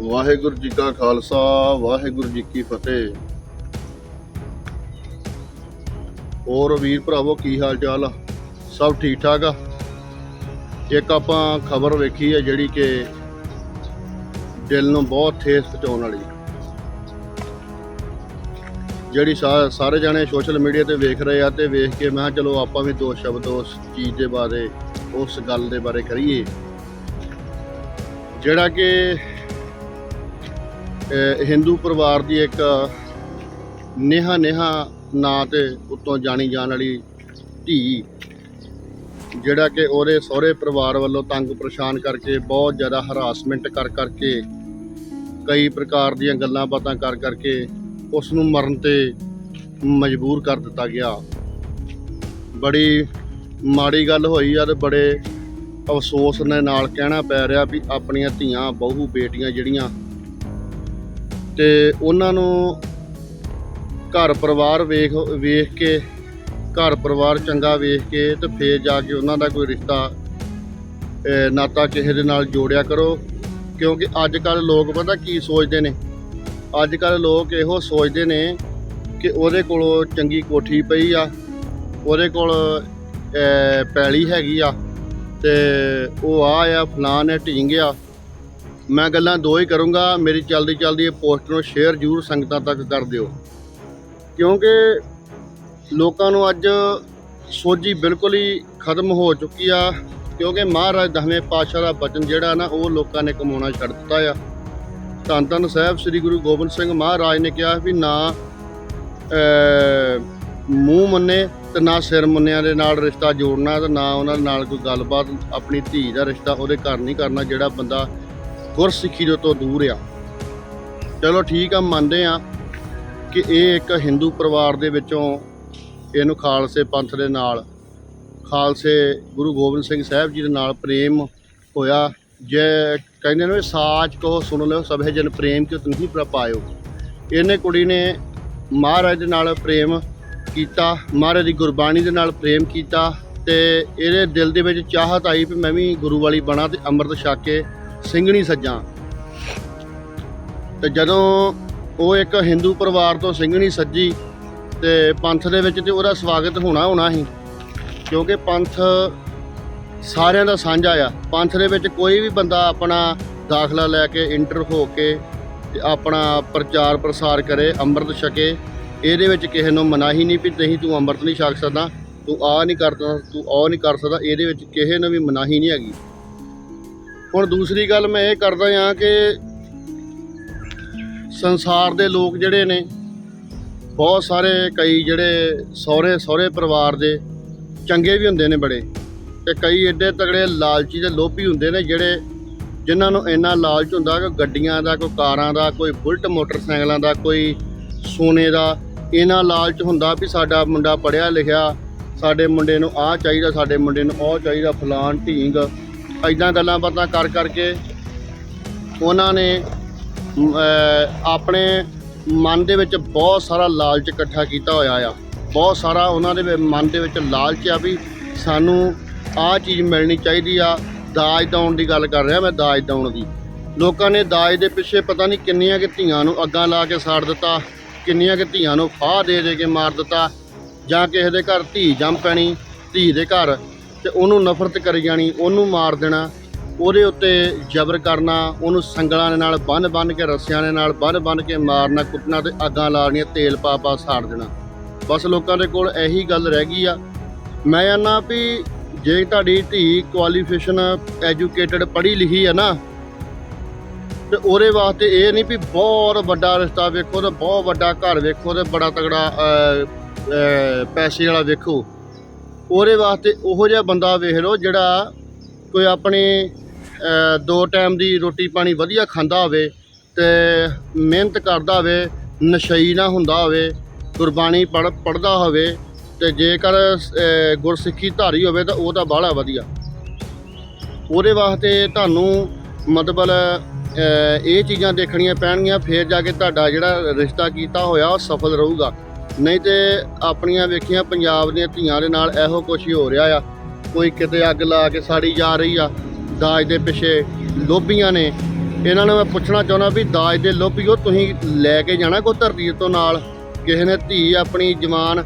ਵਾਹਿਗੁਰੂ ਜੀ ਕਾ ਖਾਲਸਾ, ਵਾਹਿਗੁਰੂ ਜੀ ਕੀ ਫਤਿਹ। ਹੋਰ ਵੀਰ ਭਰਾਵੋ, ਕੀ ਹਾਲ ਚਾਲ ਆ? ਸਭ ਠੀਕ ਠਾਕ ਆ? ਇੱਕ ਆਪਾਂ ਖਬਰ ਵੇਖੀ ਹੈ ਜਿਹੜੀ ਕਿ ਦਿਲ ਨੂੰ ਬਹੁਤ ਠੇਸ ਪਹੁੰਚਾਉਣ ਵਾਲੀ ਜਿਹੜੀ ਸਾ- ਸਾਰੇ ਜਾਣੇ ਸੋਸ਼ਲ ਮੀਡੀਆ ਤੇ ਵੇਖ ਰਹੇ ਆ ਤੇ ਵੇਖ ਕੇ ਮੈਂ ਕਿਹਾ ਚਲੋ ਆਪਾਂ ਵੀ ਦੋ ਸ਼ਬਦ ਉਸ ਚੀਜ਼ ਦੇ ਬਾਰੇ, ਉਸ ਗੱਲ ਦੇ ਬਾਰੇ ਕਰੀਏ। ਜਿਹੜਾ ਕਿ ਹਿੰਦੂ ਪਰਿਵਾਰ ਦੀ ਇੱਕ ਨੇਹਾ ਨੇਹਾ ਨਾਂ ਤੇ ਉੱਤੋਂ ਜਾਣੀ ਜਾਣ ਵਾਲੀ ਧੀ, ਜਿਹੜਾ ਕਿ ਉਹਦੇ ਸਹੁਰੇ ਪਰਿਵਾਰ ਵੱਲੋਂ ਤੰਗ ਪਰੇਸ਼ਾਨ ਕਰਕੇ ਬਹੁਤ ਜ਼ਿਆਦਾ ਹਰਾਸਮੈਂਟ ਕਰ ਕਰਕੇ ਕਈ ਪ੍ਰਕਾਰ ਦੀਆਂ ਗੱਲਾਂ ਬਾਤਾਂ ਕਰ ਕਰਕੇ ਉਸ ਨੂੰ ਮਰਨ ਤੇ ਮਜਬੂਰ ਕਰ ਦਿੱਤਾ ਗਿਆ। ਬੜੀ ਮਾੜੀ ਗੱਲ ਹੋਈ ਆ ਤੇ ਬੜੇ ਅਫਸੋਸ ਦੇ ਨਾਲ ਕਹਿਣਾ ਪੈ ਰਿਹਾ ਵੀ ਆਪਣੀਆਂ ਧੀਆਂ, ਬਹੂ, ਬੇਟੀਆਂ ਜਿਹੜੀਆਂ ਤੇ ਉਹਨਾਂ ਨੂੰ ਘਰ ਪਰਿਵਾਰ ਵੇਖ ਵੇਖ ਕੇ, ਘਰ ਪਰਿਵਾਰ ਚੰਗਾ ਵੇਖ ਕੇ ਤੇ ਫੇਰ ਜਾ ਕੇ ਉਹਨਾਂ ਦਾ ਕੋਈ ਰਿਸ਼ਤਾ ਨਾਤਾ ਕਿਸੇ ਦੇ ਨਾਲ ਜੋੜਿਆ ਕਰੋ। ਕਿਉਂਕਿ ਅੱਜ ਕੱਲ ਲੋਕ ਪਤਾ ਕੀ ਸੋਚਦੇ ਨੇ? ਅੱਜ ਕੱਲ ਲੋਕ ਇਹੋ ਸੋਚਦੇ ਨੇ ਕਿ ਉਹਦੇ ਕੋਲ ਚੰਗੀ ਕੋਠੀ ਪਈ ਆ, ਉਹਦੇ ਕੋਲ ਪੈਲੀ ਹੈਗੀ ਆ ਤੇ ਉਹ ਆ ਆ ਫਲਾਨ ਹੈ ਢੀਂਗ ਆ। ਮੈਂ ਗੱਲਾਂ ਦੋ ਹੀ ਕਰੂੰਗਾ, ਮੇਰੀ ਚਲਦੀ ਚਲਦੀ ਇਹ ਪੋਸਟ ਨੂੰ ਸ਼ੇਅਰ ਜ਼ਰੂਰ ਸੰਗਤਾਂ ਤੱਕ ਕਰ ਦਿਓ। ਕਿਉਂਕਿ ਲੋਕਾਂ ਨੂੰ ਅੱਜ ਸੋਝੀ ਬਿਲਕੁਲ ਹੀ ਖਤਮ ਹੋ ਚੁੱਕੀ ਆ, ਕਿਉਂਕਿ ਮਹਾਰਾਜ ਦਸਵੇਂ ਪਾਤਸ਼ਾਹ ਦਾ ਬਚਨ ਜਿਹੜਾ ਨਾ, ਉਹ ਲੋਕਾਂ ਨੇ ਕਮਾਉਣਾ ਛੱਡ ਦਿੱਤਾ ਆ। ਧੰਨ ਧੰਨ ਸਾਹਿਬ ਸ੍ਰੀ ਗੁਰੂ ਗੋਬਿੰਦ ਸਿੰਘ ਮਹਾਰਾਜ ਨੇ ਕਿਹਾ ਵੀ ਨਾ ਮੂੰਹ ਮੰਨੇ ਤੇ ਨਾ ਸਿਰ ਮੁੰਨਿਆਂ ਦੇ ਨਾਲ ਰਿਸ਼ਤਾ ਜੋੜਨਾ ਤੇ ਨਾ ਉਹਨਾਂ ਨਾਲ ਕੋਈ ਗੱਲਬਾਤ, ਆਪਣੀ ਧੀ ਦਾ ਰਿਸ਼ਤਾ ਉਹਦੇ ਘਰ ਨਹੀਂ ਕਰਨਾ ਜਿਹੜਾ ਬੰਦਾ ਗੁਰਸਿੱਖੀ ਦੇ ਤੋਂ ਦੂਰ ਆ। ਚਲੋ ਠੀਕ ਆ, ਮੰਨਦੇ ਆ ਕਿ ਇਹ ਇੱਕ ਹਿੰਦੂ ਪਰਿਵਾਰ ਦੇ ਵਿੱਚੋਂ ਇਹਨੂੰ ਖਾਲਸੇ ਪੰਥ ਦੇ ਨਾਲ, ਖਾਲਸੇ ਗੁਰੂ ਗੋਬਿੰਦ ਸਿੰਘ ਸਾਹਿਬ ਜੀ ਦੇ ਨਾਲ ਪ੍ਰੇਮ ਹੋਇਆ। ਜੇ ਕਹਿੰਦੇ ਨੇ ਸਾਚ ਕਹੋ, ਸੁਣ ਲਿਓ, ਸਭੇ ਜਨ ਪ੍ਰੇਮ ਕਿਉ ਨਹੀਂ ਪ੍ਰਪਾਇਓ ਇਹਨੇ ਕੁੜੀ ਨੇ ਮਹਾਰਾਜ ਦੇ ਨਾਲ ਪ੍ਰੇਮ ਕੀਤਾ, ਮਹਾਰਾਜ ਦੀ ਗੁਰਬਾਣੀ ਦੇ ਨਾਲ ਪ੍ਰੇਮ ਕੀਤਾ ਤੇ ਇਹਦੇ ਦਿਲ ਦੇ ਵਿੱਚ ਚਾਹਤ ਆਈ ਵੀ ਮੈਂ ਵੀ ਗੁਰੂ ਵਾਲੀ ਬਣਾ ਤੇ ਅੰਮ੍ਰਿਤ ਛਕ ਕੇ ਸਿੰਘਣੀ ਸੱਜਾਂ। ਤੇ ਜਦੋਂ ਉਹ ਇੱਕ ਹਿੰਦੂ ਪਰਿਵਾਰ ਤੋਂ ਸਿੰਘਣੀ ਸੱਜੀ ਤੇ ਪੰਥ ਦੇ ਵਿੱਚ ਤੇ ਉਹਦਾ ਸਵਾਗਤ ਹੋਣਾ ਹੋਣਾ ਸੀ, ਕਿਉਂਕਿ ਪੰਥ ਸਾਰਿਆਂ ਦਾ ਸਾਂਝਾ ਆ ਪੰਥ ਦੇ ਵਿੱਚ ਕੋਈ ਵੀ ਬੰਦਾ ਆਪਣਾ ਦਾਖਲਾ ਲੈ ਕੇ, ਇੰਟਰ ਹੋ ਕੇ ਤੇ ਆਪਣਾ ਪ੍ਰਚਾਰ ਪ੍ਰਸਾਰ ਕਰੇ, ਅੰਮ੍ਰਿਤ ਛਕੇ, ਇਹਦੇ ਵਿੱਚ ਕਿਸੇ ਨੂੰ ਮਨਾਹੀ ਨਹੀਂ ਵੀ ਨਹੀਂ ਤੂੰ ਅੰਮ੍ਰਿਤ ਨਹੀਂ ਛਕ ਸਕਦਾ, ਤੂੰ ਆ ਨਹੀਂ ਕਰਦਾ ਤੂੰ ਉਹ ਨਹੀਂ ਕਰ ਸਕਦਾ, ਇਹਦੇ ਵਿੱਚ ਕਿਸੇ ਨੂੰ ਵੀ ਮਨਾਹੀ ਨਹੀਂ ਹੈਗੀ। ਹੁਣ ਦੂਸਰੀ ਗੱਲ ਮੈਂ ਇਹ ਕਰਦਾ ਹਾਂ ਕਿ ਸੰਸਾਰ ਦੇ ਲੋਕ ਜਿਹੜੇ ਨੇ, ਬਹੁਤ ਸਾਰੇ ਕਈ ਜਿਹੜੇ ਸਹੁਰੇ ਸਹੁਰੇ ਪਰਿਵਾਰ ਦੇ ਚੰਗੇ ਵੀ ਹੁੰਦੇ ਨੇ ਬੜੇ ਤੇ ਕਈ ਐਡੇ ਤਗੜੇ ਲਾਲਚੀ ਦੇ ਲੋਭੀ ਹੁੰਦੇ ਨੇ ਜਿਹੜੇ ਜਿਨ੍ਹਾਂ ਨੂੰ ਇੰਨਾ ਲਾਲਚ ਹੁੰਦਾ ਕਿ ਗੱਡੀਆਂ ਦਾ, ਕੋਈ ਕਾਰਾਂ ਦਾ, ਕੋਈ ਬੁਲਟ ਮੋਟਰਸਾਈਕਲਾਂ ਦਾ, ਕੋਈ ਸੋਨੇ ਦਾ ਇਹਨਾਂ ਲਾਲਚ ਹੁੰਦਾ ਵੀ ਸਾਡਾ ਮੁੰਡਾ ਪੜਿਆ ਲਿਖਿਆ, ਸਾਡੇ ਮੁੰਡੇ ਨੂੰ ਆਹ ਚਾਹੀਦਾ, ਸਾਡੇ ਮੁੰਡੇ ਨੂੰ ਉਹ ਚਾਹੀਦਾ ਫਲਾਨ ਢੀਂਗ ਐਦਾਂ ਗੱਲਾਂ ਬਾਤਾਂ ਕਰ ਕਰਕੇ ਉਹਨਾਂ ਨੇ ਆਪਣੇ ਮਨ ਦੇ ਵਿੱਚ ਬਹੁਤ ਸਾਰਾ ਲਾਲਚ ਇਕੱਠਾ ਕੀਤਾ ਹੋਇਆ ਆ। ਬਹੁਤ ਸਾਰਾ ਉਹਨਾਂ ਦੇ ਮਨ ਦੇ ਵਿੱਚ ਲਾਲਚ ਆ ਵੀ ਸਾਨੂੰ ਆਹ ਚੀਜ਼ ਮਿਲਣੀ ਚਾਹੀਦੀ ਆ, ਦਾਜ ਦੌਣ ਦੀ ਗੱਲ ਕਰ ਰਿਹਾ ਮੈਂ, ਦਾਜ ਦੌਣ ਦੀ। ਲੋਕਾਂ ਨੇ ਦਾਜ ਦੇ ਪਿੱਛੇ ਪਤਾ ਨਹੀਂ ਕਿੰਨੀਆਂ ਕਿ ਧੀਆਂ ਨੂੰ ਅੱਗਾਂ ਲਾ ਕੇ ਸਾੜ ਦਿੱਤਾ, ਕਿੰਨੀਆਂ ਕਿ ਧੀਆਂ ਨੂੰ ਫਾਹ ਦੇ ਦੇ ਕੇ ਮਾਰ ਦਿੱਤਾ, ਜਾਂ ਕਿਸੇ ਦੇ ਘਰ ਧੀ ਜੰਮ ਪੈਣੀ, ਧੀ ਦੇ ਘਰ ਤੇ ਉਹਨੂੰ ਨਫ਼ਰਤ ਕਰੀ ਜਾਣੀ, ਉਹਨੂੰ ਮਾਰ ਦੇਣਾ, ਉਹਦੇ ਉੱਤੇ ਜ਼ਬਰ ਕਰਨਾ, ਉਹਨੂੰ ਸੰਗਲਾਂ ਦੇ ਨਾਲ ਬੰਨ ਬੰਨ ਕੇ, ਰੱਸਿਆਂ ਦੇ ਨਾਲ ਬੰਨ ਬੰਨ ਕੇ ਮਾਰਨਾ, ਕੁੱਟਣਾ ਤੇ ਅੱਗਾਂ ਲਾਉਣੀਆਂ ਤੇਲ ਪਾ ਪਾ ਸਾੜ ਦੇਣਾ। ਬਸ ਲੋਕਾਂ ਦੇ ਕੋਲ ਇਹੀ ਗੱਲ ਰਹਿ ਗਈ ਆ। ਮੈਂ ਕਹਿੰਦਾ ਵੀ ਜੇ ਤੁਹਾਡੀ ਧੀ ਕੁਆਲੀਫਿਕੇਸ਼ਨ ਐਜੂਕੇਟਡ ਪੜ੍ਹੀ ਲਿਖੀ ਆ ਨਾ, ਤੇ ਉਹਦੇ ਵਾਸਤੇ ਇਹ ਨਹੀਂ ਵੀ ਬਹੁਤ ਵੱਡਾ ਰਿਸ਼ਤਾ ਵੇਖੋ ਤੇ ਬਹੁਤ ਵੱਡਾ ਘਰ ਵੇਖੋ ਤੇ ਬੜਾ ਤਗੜਾ ਪੈਸੇ ਵਾਲਾ ਵੇਖੋ। ਉਹਦੇ ਵਾਸਤੇ ਉਹੋ ਜਿਹਾ ਬੰਦਾ ਵੇਖ ਲਓ ਜਿਹੜਾ ਕੋਈ ਆਪਣੇ ਦੋ ਟਾਈਮ ਦੀ ਰੋਟੀ ਪਾਣੀ ਵਧੀਆ ਖਾਂਦਾ ਹੋਵੇ ਤੇ ਮਿਹਨਤ ਕਰਦਾ ਹੋਵੇ, ਨਸ਼ਈ ਨਾ ਹੁੰਦਾ ਹੋਵੇ, ਗੁਰਬਾਣੀ ਪੜ੍ਹ, ਪੜ੍ਹਦਾ ਹੋਵੇ ਤੇ ਜੇਕਰ ਗੁਰਸਿੱਖੀ ਧਾਰੀ ਹੋਵੇ ਤਾਂ ਉਹ ਤਾਂ ਬਾਹਲਾ ਵਧੀਆ। ਉਹਦੇ ਵਾਸਤੇ ਤੁਹਾਨੂੰ ਮਤਲਬ ਇਹ ਚੀਜ਼ਾਂ ਦੇਖਣੀਆਂ ਪੈਣਗੀਆਂ, ਫੇਰ ਜਾ ਕੇ ਤੁਹਾਡਾ ਜਿਹੜਾ ਰਿਸ਼ਤਾ ਕੀਤਾ ਹੋਇਆ ਉਹ ਸਫਲ ਰਹੂਗਾ। ਨਹੀਂ ਤੇ ਆਪਣੀਆਂ ਵੇਖੀਆਂ ਪੰਜਾਬ ਦੀਆਂ ਧੀਆਂ ਦੇ ਨਾਲ ਇਹੋ ਕੁਛ ਹੀ ਹੋ ਰਿਹਾ ਆ। ਕੋਈ ਕਿਤੇ ਅੱਗ ਲਾ ਕੇ ਸਾੜੀ ਜਾ ਰਹੀ ਆ, ਦਾਜ ਦੇ ਪਿੱਛੇ ਲੋਭੀਆਂ ਨੇ। ਇਹਨਾਂ ਨੂੰ ਮੈਂ ਪੁੱਛਣਾ ਚਾਹੁੰਦਾ ਵੀ ਦਾਜ ਦੇ ਲੋਭੀਓ ਤੁਸੀਂ ਲੈ ਕੇ ਜਾਣਾ ਕੋ ਧਰਤੀ ਤੋਂ ਨਾਲ? ਕਿਸੇ ਨੇ ਧੀ ਆਪਣੀ ਜਵਾਨ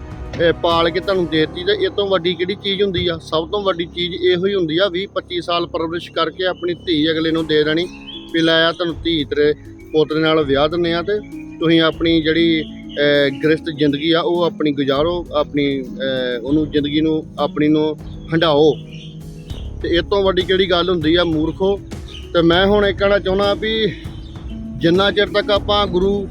ਪਾਲ ਕੇ ਤੁਹਾਨੂੰ ਦੇਤੀ ਤੇ ਇਹ ਤੋਂ ਵੱਡੀ ਕਿਹੜੀ ਚੀਜ਼ ਹੁੰਦੀ ਆ? ਸਭ ਤੋਂ ਵੱਡੀ ਚੀਜ਼ ਇਹੋ ਹੀ ਹੁੰਦੀ ਆ 20 25 ਸਾਲ ਪਰਵਰਿਸ਼ ਕਰਕੇ ਆਪਣੀ ਧੀ ਅਗਲੇ ਨੂੰ ਦੇ ਦੇਣੀ। ਵੀ ਲੈ ਤੁਹਾਨੂੰ ਧੀ ਤੇਰੇ ਪੋਤਰੇ ਨਾਲ ਵਿਆਹ ਦਿੰਦੇ ਆ ਤੇ ਤੁਸੀਂ ਆਪਣੀ ਜਿਹੜੀ ਗ੍ਰਸਤ ਜ਼ਿੰਦਗੀ ਆ, ਉਹ ਆਪਣੀ ਗੁਜ਼ਾਰੋ, ਆਪਣੀ ਉਹਨੂੰ ਜ਼ਿੰਦਗੀ ਨੂੰ, ਆਪਣੀ ਨੂੰ ਹੰਡਾਓ। ਤੇ ਇਹ ਤੋਂ ਵੱਡੀ ਕਿਹੜੀ ਗੱਲ ਹੁੰਦੀ ਆ, ਮੂਰਖੋ? ਤੇ ਮੈਂ ਹੁਣ ਇਹ ਕਹਿਣਾ ਚਾਹੁੰਦਾ ਵੀ ਜਿੰਨਾ ਚਿਰ ਤੱਕ ਆਪਾਂ ਗੁਰੂ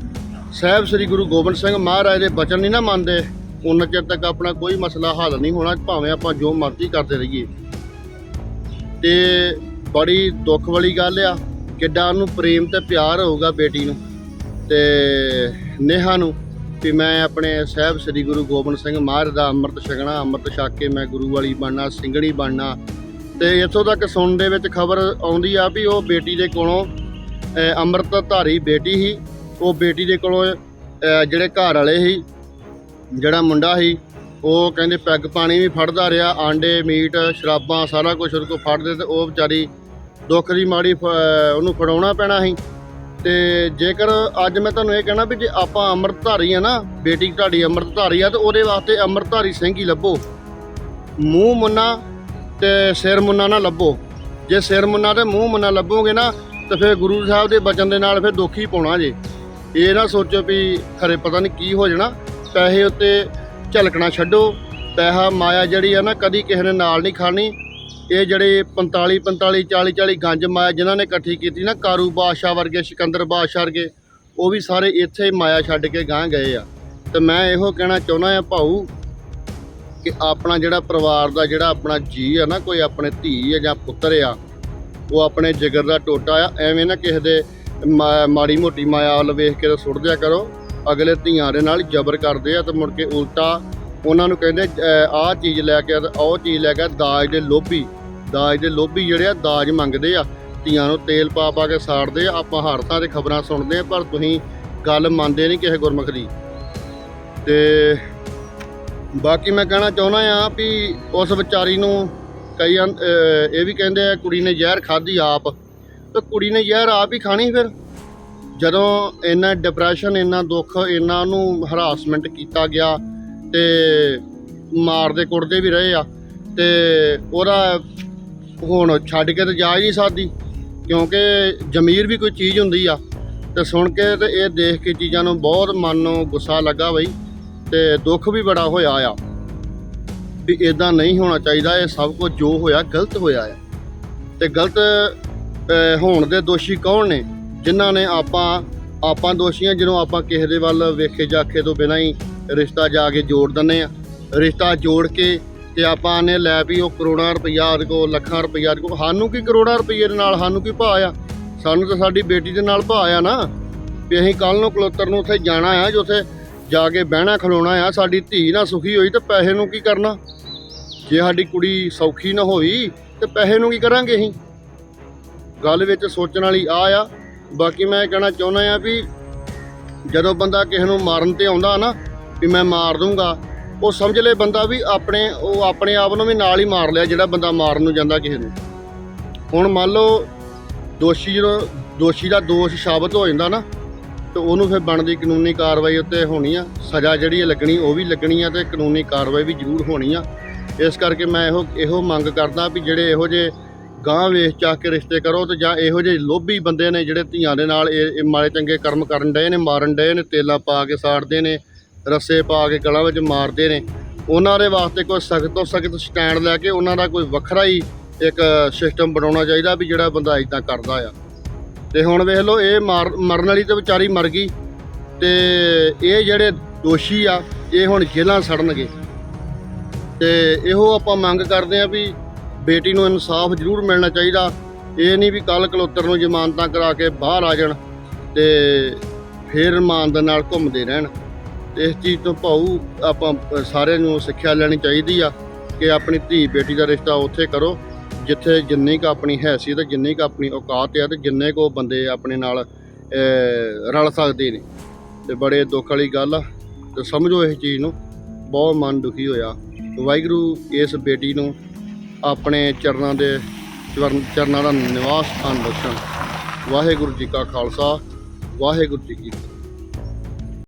ਸਾਹਿਬ ਸ੍ਰੀ ਗੁਰੂ ਗੋਬਿੰਦ ਸਿੰਘ ਮਹਾਰਾਜ ਦੇ ਬਚਨ ਨਹੀਂ ਨਾ ਮੰਨਦੇ, ਉਨਾ ਚਿਰ ਤੱਕ ਆਪਣਾ ਕੋਈ ਮਸਲਾ ਹੱਲ ਨਹੀਂ ਹੋਣਾ, ਭਾਵੇਂ ਆਪਾਂ ਜੋ ਮਰਜ਼ੀ ਕਰਦੇ ਰਹੀਏ। ਤੇ ਬੜੀ ਦੁੱਖ ਵਾਲੀ ਗੱਲ ਆ, ਕਿੱਡਾ ਉਹਨੂੰ ਪ੍ਰੇਮ ਤੇ ਪਿਆਰ ਹੋਊਗਾ ਬੇਟੀ ਨੂੰ ਤੇ ਨੇਹਾ ਨੂੰ। ਵੀ ਮੈਂ ਆਪਣੇ ਸਾਹਿਬ ਸ੍ਰੀ ਗੁਰੂ ਗੋਬਿੰਦ ਸਿੰਘ ਮਹਾਰਾਜ ਦਾ ਅੰਮ੍ਰਿਤ ਛਕਣਾ, ਅੰਮ੍ਰਿਤ ਛਕ ਕੇ ਮੈਂ ਗੁਰੂ ਵਾਲੀ ਬਣਨਾ, ਸਿੰਘਣੀ ਬਣਨਾ। ਤੇ ਇੱਥੋਂ ਤੱਕ ਸੁਣਨ ਦੇ ਵਿੱਚ ਖਬਰ ਆਉਂਦੀ ਆ ਵੀ ਉਹ ਬੇਟੀ ਦੇ ਕੋਲੋਂ ਅੰਮ੍ਰਿਤਧਾਰੀ ਬੇਟੀ ਸੀ। ਉਹ ਬੇਟੀ ਦੇ ਕੋਲੋਂ ਜਿਹੜੇ ਘਰ ਵਾਲੇ ਸੀ, ਜਿਹੜਾ ਮੁੰਡਾ ਸੀ, ਉਹ ਕਹਿੰਦੇ ਪੈਗ ਪਾਣੀ ਵੀ ਫੜਦਾ ਰਿਹਾ, ਆਂਡੇ, ਮੀਟ, ਸ਼ਰਾਬਾਂ, ਸਾਰਾ ਕੁਝ ਉਹਦੇ ਕੋਲ ਫੜਦੇ ਤੇ ਉਹ ਵਿਚਾਰੀ ਦੁੱਖ ਦੀ ਮਾੜੀ ਫ- ਉਹਨੂੰ ਫੜਾਉਣਾ ਪੈਣਾ ਸੀ। ਤੇ ਜੇਕਰ ਅੱਜ ਮੈਂ ਤੁਹਾਨੂੰ ਇਹ ਕਹਿਣਾ ਵੀ ਜੇ ਆਪਾਂ ਅੰਮ੍ਰਿਤਧਾਰੀ ਆ ਨਾ, ਬੇਟੀ ਤੁਹਾਡੀ ਅੰਮ੍ਰਿਤਧਾਰੀ ਆ, ਤੇ ਉਹਦੇ ਵਾਸਤੇ ਅੰਮ੍ਰਿਤਧਾਰੀ ਸਿੰਘ ਹੀ ਲੱਭੋ। ਮੂੰਹ ਮੁੰਨਾ ਤੇ ਸਿਰ ਮੁੰਨਾ ਨਾ ਲੱਭੋ। ਜੇ ਸਿਰ ਮੁੰਨਾ ਤੇ ਮੂੰਹ ਮੁੰਨਾ ਲੱਭੋਗੇ ਨਾ, ਤੇ ਫਿਰ ਗੁਰੂ ਸਾਹਿਬ ਦੇ ਬਚਨ ਦੇ ਨਾਲ ਫਿਰ ਦੁੱਖ ਹੀ ਪਾਉਣਾ ਜੇ। ਇਹ ਨਾ ਸੋਚੋ ਵੀ ਖਰੇ ਪਤਾ ਨਹੀਂ ਕੀ ਹੋ ਜਾਣਾ। ਪੈਸੇ ਉੱਤੇ ਝਲਕਣਾ ਛੱਡੋ। ਪੈਸਾ ਮਾਇਆ ਜਿਹੜੀ ਆ ਨਾ, ਕਦੀ ਕਿਸੇ ਨੇ ਨਾਲ ਨਹੀਂ ਖਾਣੀ। ਇਹ ਜਿਹੜੇ 45 45 40 40 ਗੰਜ ਮਾਇਆ ਜਿਨ੍ਹਾਂ ਨੇ ਇਕੱਠੀ ਕੀਤੀ ਨਾ ਕਾਰੂ ਬਾਦਸ਼ਾਹ ਵਰਗੇ ਸਿਕੰਦਰ ਬਾਦਸ਼ਾਹ ਵਰਗੇ ਉਹ ਵੀ ਸਾਰੇ ਇੱਥੇ ਹੀ ਮਾਇਆ ਛੱਡ ਕੇ ਗਾਂ ਗਏ ਆ। ਤੇ ਮੈਂ ਇਹੋ ਕਹਿਣਾ ਚਾਹੁੰਦਾ ਆ ਭਾਊ ਕਿ ਆਪਣਾ ਜਿਹੜਾ ਪਰਿਵਾਰ ਦਾ ਜਿਹੜਾ ਆਪਣਾ ਜੀ ਆ ਨਾ ਕੋਈ ਆਪਣੇ ਧੀ ਆ ਜਾਂ ਪੁੱਤਰ ਆ ਉਹ ਆਪਣੇ ਜਿਗਰ ਦਾ ਟੋਟਾ ਆ ਐਵੇਂ ਨਾ ਕਿਸੇ ਦੇ ਮਾ- ਮਾੜੀ ਮੋਟੀ ਮਾਇਆ ਵੱਲ ਵੇਖ ਕੇ ਤਾਂ ਸੁੱਟ ਦਿਆ ਕਰੋ ਅਗਲੇ ਧੀਆਂ ਦੇ ਨਾਲ ਜ਼ਬਰ ਕਰਦੇ ਆ ਤੇ ਮੁੜ ਕੇ ਉਲਟਾ ਉਹਨਾਂ ਨੂੰ ਕਹਿੰਦੇ ਆਹ ਚੀਜ਼ ਲੈ ਕੇ ਆ ਉਹ ਚੀਜ਼ ਲੈ ਕੇ ਆ, ਦਾਜ ਦੇ ਲੋਭੀ। ਦਾਜ ਦੇ ਲੋਭੀ ਜਿਹੜੇ ਆ, ਦਾਜ ਮੰਗਦੇ ਆ। ਧੀਆਂ ਨੂੰ ਤੇਲ ਪਾ ਪਾ ਕੇ ਸਾੜਦੇ ਆ। ਆਪਾਂ ਹਰ ਥਾਂ ਤੇ ਖਬਰਾਂ ਸੁਣਦੇ ਆ, ਪਰ ਤੁਸੀਂ ਗੱਲ ਮੰਨਦੇ ਨਹੀਂ ਕਿਸੇ ਗੁਰਮੁਖ ਦੀ। ਤੇ ਬਾਕੀ ਮੈਂ ਕਹਿਣਾ ਚਾਹੁੰਦਾ ਆ ਵੀ ਉਸ ਵਿਚਾਰੀ ਨੂੰ ਕਈ ਆਂ- ਇਹ ਵੀ ਕਹਿੰਦੇ ਆ, ਕੁੜੀ ਨੇ ਜ਼ਹਿਰ ਖਾਧੀ ਆਪ। ਤੇ ਕੁੜੀ ਨੇ ਜ਼ਹਿਰ ਆਪ ਹੀ ਖਾਣੀ ਫਿਰ? ਜਦੋਂ ਇੰਨਾ ਡਿਪਰੈਸ਼ਨ ਇੰਨਾ ਦੁੱਖ, ਇੰਨਾ ਉਹਨੂੰ ਹਰਾਸਮੈਂਟ ਕੀਤਾ ਗਿਆ ਤੇ ਮਾਰਦੇ ਕੁੱਟਦੇ ਵੀ ਰਹੇ ਆ। ਤੇ ਉਹਦਾ ਹੁਣ ਛੱਡ ਕੇ ਤੇ ਜਾ ਹੀ ਨਹੀਂ ਸਕਦੀ, ਕਿਉਂਕਿ ਜ਼ਮੀਰ ਵੀ ਕੋਈ ਚੀਜ਼ ਹੁੰਦੀ ਆ। ਤੇ ਸੁਣ ਕੇ ਤੇ ਇਹ ਦੇਖ ਕੇ ਚੀਜ਼ਾਂ ਨੂੰ ਬਹੁਤ ਮਨ ਨੂੰ ਗੁੱਸਾ ਲੱਗਾ ਬਈ, ਤੇ ਦੁੱਖ ਵੀ ਬੜਾ ਹੋਇਆ ਆ। ਵੀ ਇਦਾਂ ਨਹੀਂ ਹੋਣਾ ਚਾਹੀਦਾ, ਇਹ ਸਭ ਕੁਝ ਜੋ ਹੋਇਆ ਗਲਤ ਹੋਇਆ ਆ। ਤੇ ਗਲਤ ਹੋਣ ਦੇ ਦੋਸ਼ੀ ਕੌਣ ਨੇ? ਜਿਨ੍ਹਾਂ ਨੇ ਆਪਾਂ ਆਪਾਂ ਦੋਸ਼ੀਆਂ ਜਦੋਂ ਆਪਾਂ ਕਿਸੇ ਦੇ ਵੱਲ ਵੇਖੇ ਜਾਖੇ ਤੋਂ ਬਿਨਾਂ ਹੀ ਰਿਸ਼ਤਾ ਜਾ ਕੇ ਜੋੜ ਦਿੰਨੇ ਆ। ਰਿਸ਼ਤਾ ਜੋੜ ਕੇ ਤੇ ਆਪਾਂ ਨੇ ਲੈ ਵੀ ਉਹ ਕਰੋੜਾਂ ਰੁਪਈਆ ਉਹਦੇ ਕੋਲ ਲੱਖਾਂ ਰੁਪਈਆ ਉਹਦੇ ਕੋਲ ਸਾਨੂੰ ਕੀ ਕਰੋੜਾਂ ਰੁਪਈਏ ਦੇ ਨਾਲ, ਸਾਨੂੰ ਕੀ ਭਾਅ ਆ? ਸਾਨੂੰ ਤਾਂ ਸਾਡੀ ਬੇਟੀ ਦੇ ਨਾਲ ਭਾਅ ਆ ਨਾ। ਵੀ ਅਸੀਂ ਕੱਲ ਨੂੰ ਕਲੋਤਰ ਨੂੰ ਉੱਥੇ ਜਾਣਾ ਆ ਜੋ ਉੱਥੇ ਜਾ ਕੇ ਬਹਿਣਾ ਖਲੋਣਾ ਆ, ਸਾਡੀ ਧੀ ਨਾ ਸੁਖੀ ਹੋਈ ਤੇ ਪੈਸੇ ਨੂੰ ਕੀ ਕਰਨਾ? ਜੇ ਸਾਡੀ ਕੁੜੀ ਸੌਖੀ ਨਾ ਹੋਈ, ਤੇ ਪੈਸੇ ਨੂੰ ਕੀ ਕਰਾਂਗੇ ਅਸੀਂ? ਗੱਲ ਵਿੱਚ ਸੋਚਣ ਵਾਲੀ ਆ ਆ। ਬਾਕੀ ਮੈਂ ਇਹ ਕਹਿਣਾ ਚਾਹੁੰਦਾ ਆ ਵੀ ਜਦੋਂ ਬੰਦਾ ਕਿਸੇ ਨੂੰ ਮਾਰਨ ਤੇ ਆਉਂਦਾ ਨਾ, ਵੀ ਮੈਂ ਮਾਰ ਦੂੰਗਾ ਉਹ ਸਮਝ ਲੈ ਬੰਦਾ ਵੀ ਆਪਣੇ, ਉਹ ਆਪਣੇ ਆਪ ਨੂੰ ਵੀ ਨਾਲ ਹੀ ਮਾਰ ਲਿਆ, ਜਿਹੜਾ ਬੰਦਾ ਮਾਰਨ ਨੂੰ ਜਾਂਦਾ ਕਿਸੇ ਨੂੰ। ਹੁਣ ਮੰਨ ਲਓ ਦੋਸ਼ੀ ਜਦੋਂ, ਦੋਸ਼ੀ ਦਾ ਦੋਸ਼ ਸਾਬਤ ਹੋ ਜਾਂਦਾ ਨਾ, ਤੇ ਉਹਨੂੰ ਫਿਰ ਬਣਦੀ ਕਾਨੂੰਨੀ ਕਾਰਵਾਈ ਉੱਤੇ ਹੋਣੀ ਆ। ਸਜ਼ਾ ਜਿਹੜੀ ਹੈ ਲੱਗਣੀ, ਉਹ ਵੀ ਲੱਗਣੀ ਆ ਤੇ ਕਾਨੂੰਨੀ ਕਾਰਵਾਈ ਵੀ ਜ਼ਰੂਰ ਹੋਣੀ ਆ। ਇਸ ਕਰਕੇ ਮੈਂ ਇਹੋ ਇਹੋ ਮੰਗ ਕਰਦਾ ਵੀ ਜਿਹੜੇ ਇਹੋ ਜਿਹੇ ਗਾਂ ਵੇਚ ਚਾਹ ਕੇ ਰਿਸ਼ਤੇ ਕਰੋ ਤੇ ਜਾਂ ਇਹੋ ਜਿਹੇ ਲੋਭੀ ਬੰਦੇ ਨੇ ਜਿਹੜੇ ਧੀਆਂ ਦੇ ਨਾਲ ਇਹ ਇਹ ਮਾੜੇ ਚੰਗੇ ਕਰਮ ਕਰਨ ਡਏ ਨੇ, ਮਾਰਨ ਡਏ ਨੇ, ਤੇਲਾ ਪਾ ਕੇ ਸਾੜਦੇ ਨੇ ਰੱਸੇ ਪਾ ਕੇ ਗਲਾਂ ਵਿੱਚ ਮਾਰਦੇ ਨੇ। ਉਹਨਾਂ ਦੇ ਵਾਸਤੇ ਕੋਈ ਸਖਤ ਤੋਂ ਸਖਤ ਸਟੈਂਡ ਲੈ ਕੇ ਉਹਨਾਂ ਦਾ ਕੋਈ ਵੱਖਰਾ ਹੀ ਇੱਕ ਸਿਸਟਮ ਬਣਾਉਣਾ ਚਾਹੀਦਾ ਵੀ ਜਿਹੜਾ ਬੰਦਾ ਇਦਾਂ ਕਰਦਾ ਆ। ਤੇ ਹੁਣ ਵੇਖ ਲਓ, ਇਹ ਮਾਰ, ਮਰਨ ਵਾਲੀ ਤੇ ਵਿਚਾਰੀ ਮਰ ਗਈ ਤੇ ਇਹ ਜਿਹੜੇ ਦੋਸ਼ੀ ਆ, ਇਹ ਹੁਣ ਜੇਲ੍ਹਾਂ ਸੜਨਗੇ। ਤੇ ਇਹੋ ਆਪਾਂ ਮੰਗ ਕਰਦੇ ਆ ਵੀ ਬੇਟੀ ਨੂੰ ਇਨਸਾਫ ਜ਼ਰੂਰ ਮਿਲਣਾ ਚਾਹੀਦਾ। ਇਹ ਨਹੀਂ ਵੀ ਕੱਲ ਕਲੋਤਰ ਨੂੰ ਜ਼ਮਾਨਤਾਂ ਕਰਾ ਕੇ ਬਾਹਰ ਆ ਜਾਣ ਤੇ ਫਿਰ ਇਮਾਨ ਦੇ ਨਾਲ ਘੁੰਮਦੇ ਰਹਿਣ। ਇਸ ਚੀਜ਼ ਤੋਂ ਭਾਊ ਆਪਾਂ ਸਾਰਿਆਂ ਨੂੰ ਸਿੱਖਿਆ ਲੈਣੀ ਚਾਹੀਦੀ ਆ ਕਿ ਆਪਣੀ ਧੀ ਬੇਟੀ ਦਾ ਰਿਸ਼ਤਾ ਉੱਥੇ ਕਰੋ, ਜਿੱਥੇ ਜਿੰਨੀ ਕੁ ਆਪਣੀ ਹੈਸੀਅਤ, ਜਿੰਨੀ ਕੁ ਆਪਣੀ ਔਕਾਤ ਆ ਤੇ ਜਿੰਨੇ ਕੋ ਬੰਦੇ ਆਪਣੇ ਨਾਲ ਰਲ ਸਕਦੇ ਨੇ। ਤੇ ਬੜੇ ਦੁੱਖ ਵਾਲੀ ਗੱਲ ਆ ਤੇ ਸਮਝੋ ਇਸ ਚੀਜ਼ ਨੂੰ, ਬਹੁਤ ਮਨ ਦੁਖੀ ਹੋਇਆ। ਵਾਹਿਗੁਰੂ ਇਸ ਬੇਟੀ ਨੂੰ ਆਪਣੇ ਚਰਨਾਂ ਦੇ ਚਰਨ- ਚਰਨਾਂ ਦਾ ਨਿਵਾਸ ਸਥਾਨ ਬਖਸ਼ਣ ਵਾਹਿਗੁਰੂ ਜੀ ਕਾ ਖਾਲਸਾ, ਵਾਹਿਗੁਰੂ ਜੀ ਕੀ